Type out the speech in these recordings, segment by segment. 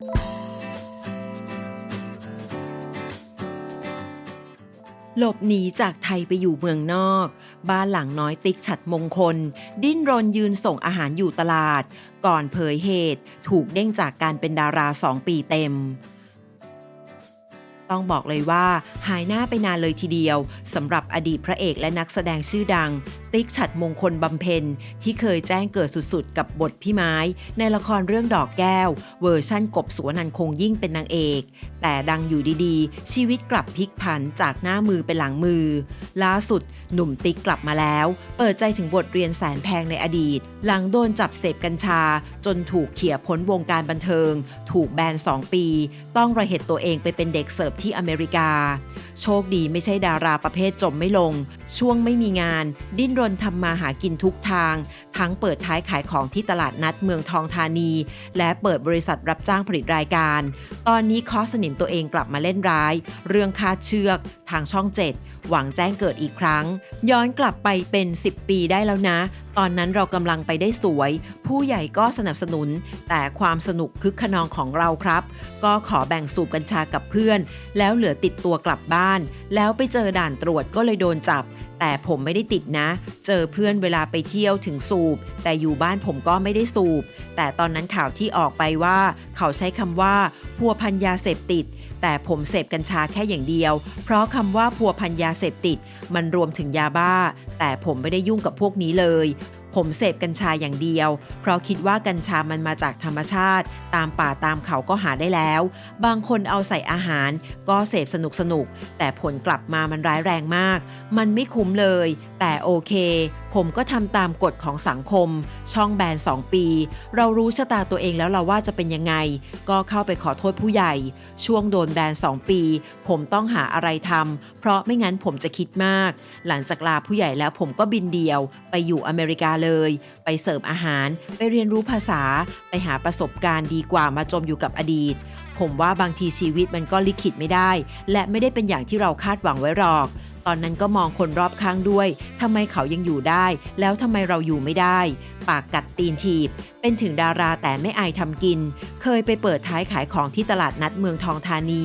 หลบหนีจากไทยไปอยู่เมืองนอก บ้านหลังน้อยติ๊กฉัดมงคล ดิ้นรนยืนส่งอาหารอยู่ตลาด ก่อนเผยเหตุ ถูกเด้งจากการเป็นดาราสองปีเต็ม ต้องบอกเลยว่าหายหน้าไปนานเลยทีเดียวสำหรับอดีตพระเอกและนักแสดงชื่อดัง ติ๊กฉัดมงคลบำเพ็ญที่เคยแจ้งเกิดสุดๆ กับบทพี่ไม้ ในละครเรื่องดอกแก้ว เวอร์ชั่นกบสุวรรณคงยิ่งเป็นนางเอก แต่ดังอยู่ดีๆ ชีวิตกลับพลิกผันจากหน้ามือเป็นหลังมือ ล่าสุดหนุ่มติ๊กกลับมาแล้ว เปิดใจถึงบทเรียนแสนแพงในอดีต หลังโดนจับเสพกัญชา จนถูกเขี่ยพ้นวงการบันเทิง ถูกแบน 2 ปี ต้องระเหตุตัวเองไปเป็นเด็กเสิร์ฟที่อเมริกา โชคดีไม่ใช่ดาราประเภทจมไม่ลง ช่วงไม่มีงาน ดิ้นรนทำมาหากินทุกทาง ทั้งเปิดท้ายขายของที่ตลาดนัดเมืองทองธานี และเปิดบริษัทรับจ้างผลิตรายการ ตอนนี้คอสนิมตัวเองกลับมาเล่นร้าย เรื่องคาเชือก ทางช่อง7หวังแจ้งเกิดอีกครั้ง ย้อนกลับไปเป็น 10 ปีได้แล้วนะตอนนั้นเรากำลังไปได้สวย ผู้ใหญ่ก็สนับสนุน แต่ความสนุกคึกขนองของเราครับ ก็ขอแบ่งสูบกัญชากับเพื่อน แล้วเหลือติดตัวกลับบ้าน แล้วไปเจอด่านตรวจก็เลยโดนจับ แต่ผมไม่ได้ติดนะ เจอเพื่อนเวลาไปเที่ยวถึงสูบ แต่อยู่บ้านผมก็ไม่ได้สูบ แต่ตอนนั้นข่าวที่ออกไปว่า เขาใช้คำว่าพัวพันยาเสพติด แต่ผมเสพกัญชาแค่อย่างเดียว เพราะคำว่าพัวพันยาเสพติด มันรวมถึงยาบ้า แต่ผมไม่ได้ยุ่งกับพวกนี้เลย ผมเสพกัญชาอย่างเดียว เพราะคิดว่ากัญชามันมาจากธรรมชาติ ตามป่าตามเขาก็หาได้แล้ว บางคนเอาใส่อาหาร ก็เสพสนุกสนุก แต่ผลกลับมามันร้ายแรงมาก มันไม่คุ้มเลย แต่โอเค ผมก็ทำตามกฎของสังคม ช่องแบน 2 ปี เรารู้ชะตาตัวเองแล้วเราว่าจะเป็นยังไง ก็เข้าไปขอโทษผู้ใหญ่ ช่วงโดนแบน 2 ปี ผมต้องหาอะไรทำเพราะไม่งั้นผมจะคิดมาก หลังจากลาผู้ใหญ่แล้วผมก็บินเดียว ไปอยู่อเมริกาเลย ไปเสิร์ฟอาหาร ไปเรียนรู้ภาษา ไปหาประสบการณ์ดีกว่ามาจมอยู่กับอดีต ผมว่าบางทีชีวิตมันก็ลิขิตไม่ได้ และไม่ได้เป็นอย่างที่เราคาดหวังไว้หรอก ตอนนั้นก็มองคนรอบข้างด้วยทำไมเขายังอยู่ได้ แล้วทำไมเราอยู่ไม่ได้ ปากกัดตีนถีบ เป็นถึงดาราแต่ไม่อายทำกิน เคยไปเปิดท้ายขายของที่ตลาดนัดเมืองทองธานี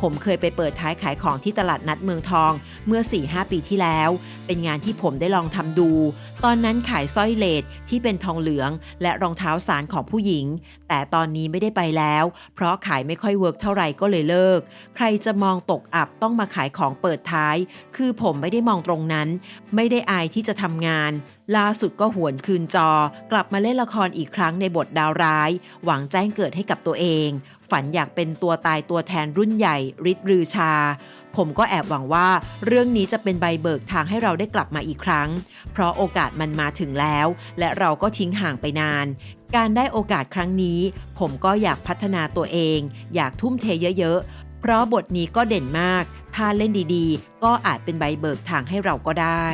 ผมเคยไปเปิดท้ายขายของที่ตลาดนัดเมืองทอง เมื่อ 4-5 ปีที่แล้ว เป็นงานที่ผมได้ลองทำดู ตอนนั้นขายสร้อยเลดที่เป็นทองเหลือง และรองเท้าสารของผู้หญิง แต่ตอนนี้ไม่ได้ไปแล้ว เพราะขายไม่ค่อยเวิร์กเท่าไหร่ก็เลยเลิก ใครจะมองตกอับต้องมาขายของเปิดท้าย คือผมไม่ได้มองตรงนั้น ไม่ได้อายที่จะทำงาน ล่าสุดก็หวนคืนจอ กลับมาเล่นละครอีกครั้งในบทดาวร้าย หวังแจ้งเกิดให้กับตัวเองฝันอยากเป็นตัวตายตัวแทนรุ่นใหญ่ฤทธิ์รือชา ผมก็แอบหวังว่าเรื่องนี้จะเป็นใบเบิกทางให้เราได้กลับมาอีกครั้ง เพราะโอกาสมันมาถึงแล้ว และเราก็ทิ้งห่างไปนาน การได้โอกาสครั้งนี้ ผมก็อยากพัฒนาตัวเอง อยากทุ่มเทเยอะๆ เพราะบทนี้ก็เด่นมาก ถ้าเล่นดีๆ ก็อาจเป็นใบเบิกทางให้เราก็ได้